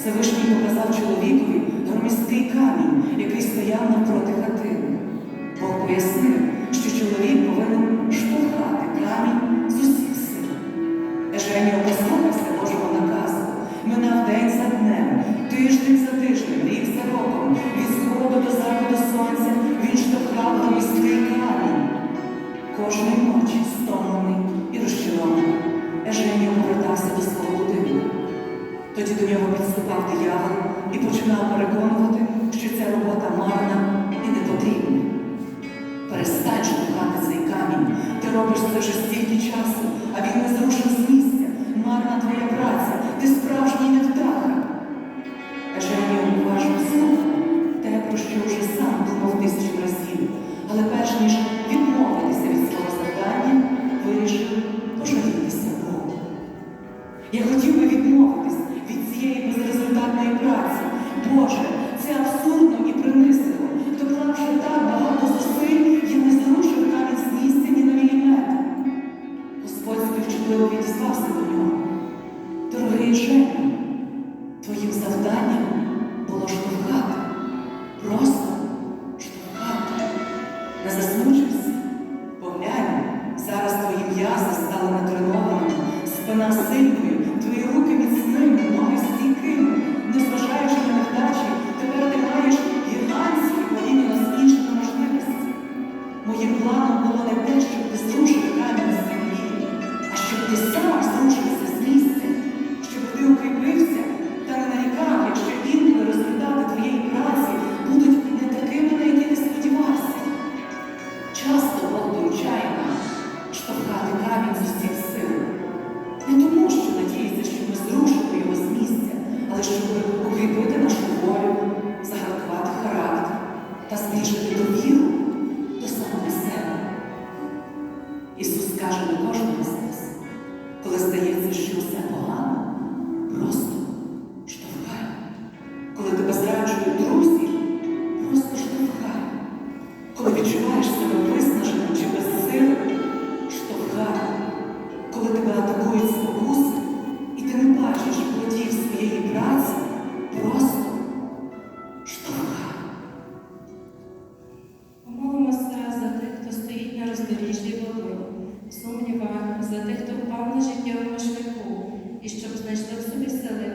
Всевишній показав чоловікові громісткий камінь, який стояв навпроти хатини. Бог пояснив, що чоловік повинен штовхати камінь з усіх сил. Еженіо послухався Божого наказу. Минав день за днем, тиждень за тижнем, рік за роком, від сходу до заходу сонця він штовхав громісткий камінь. Кожної ночі стомлений і розчарований, Еженіо повертався до свого будинку. Тоді до нього диявол і переконувати, що ця робота марна і не потрібна. Перестань штовхати цей камінь. Ти робиш це вже стільки часу, а він не зрушив з місця. Марна твоя праця, ти справжній невдаха. Еженіо уважно слухав те, про що вже сам думав тисячу разів, але перш ніж відмовитися від свого завдання, вирішив пожалітися Богу. Я хотів би відмовитись від цієї безрезультатної праці. Боже, це абсурдно і принизливо. Доклавши так багато зусиль, я не зрушив навіть з місця ні на міліметр. Господь співчутливо відізвався до нього. Дорогий Женя, твоїм завданням було штовхати. Просто штовхати. Не засмучуйся. Поглянь, зараз твої м'язи стали натренованими, спина планом було не те, щоб ти зрушив камінь з землі, а щоб ти сам зрушився з місця, щоб ти укріпився та не нарікав, якщо інколи результати твоєї праці будуть не такими, на які ти сподівався. Часто Бог доручає нам штовхати камінь з усіх сил. Не тому, що надіється, що ми зрушимо його з місця, але щоб укріпити нашу волю, загартувати характер та збільшити довіру здається, що все погано, просто штовхай. Коли тебе зраджують друзі, просто штовхай. Коли відчуваєш себе виснаженим чи безсилим, штовхай. Коли тебе атакують спокуси, і ти не бачиш плодів своєї праці, просто штовхай. Помолимося за тих, хто стоїть на роздоріжжі в сумнівах, за тих, хто і щоб знайшли в собі сили.